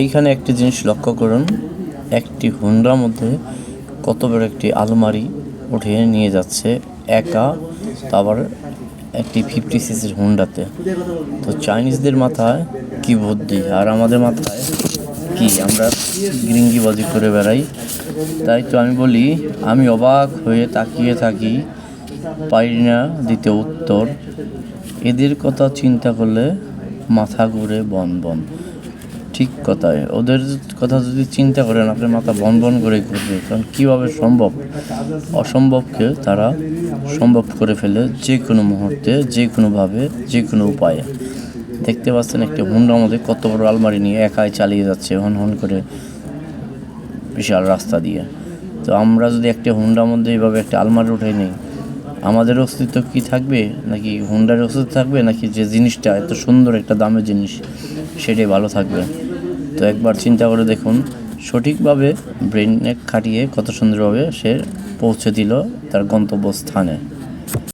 এইখানে একটি জিনিস লক্ষ্য করুন, একটি হুন্ডার মধ্যে কত বড় একটি আলমারি উঠিয়ে নিয়ে যাচ্ছে একা, তা আবার একটি ফিফটি সিসির হুন্ডাতে। তো চাইনিজদের মাথায় কি বুদ্ধি? আর আমাদের মাথায় কি? আমরা গৃঙ্গিবাজি করে বেড়াই। তাই তো আমি বলি, আমি অবাক হয়ে তাকিয়ে থাকি, পারি না দিতে উত্তর। এদের কথা চিন্তা করলে মাথা ঘুরে বন বন। ঠিক কথায় ওদের কথা যদি চিন্তা করেন, আপনার মাথা বন বন করে ঘুরবে। কারণ কীভাবে সম্ভব? অসম্ভবকে তারা সম্ভব করে ফেলে যে কোনো মুহূর্তে, যে কোনোভাবে যে কোনো উপায়ে। দেখতে পাচ্ছেন একটা হুন্ডার মধ্যে কত বড় আলমারি নিয়ে একাই চালিয়ে যাচ্ছে হন হন করে বিশাল রাস্তা দিয়ে। তো আমরা যদি একটা হুন্ডার মধ্যে এইভাবে একটা আলমারি উঠাই নিই, আমাদের অস্তিত্ব কি থাকবে? নাকি হুন্ডার অস্তিত্ব থাকবে? নাকি যে জিনিসটা এত সুন্দর একটা দামের জিনিস, সেটাই ভালো থাকবে? তো একবার চিন্তা করে দেখুন, সঠিকভাবে ব্রেন খাটিয়ে কত সুন্দরভাবে সে পৌঁছে দিল তার গন্তব্যস্থানে।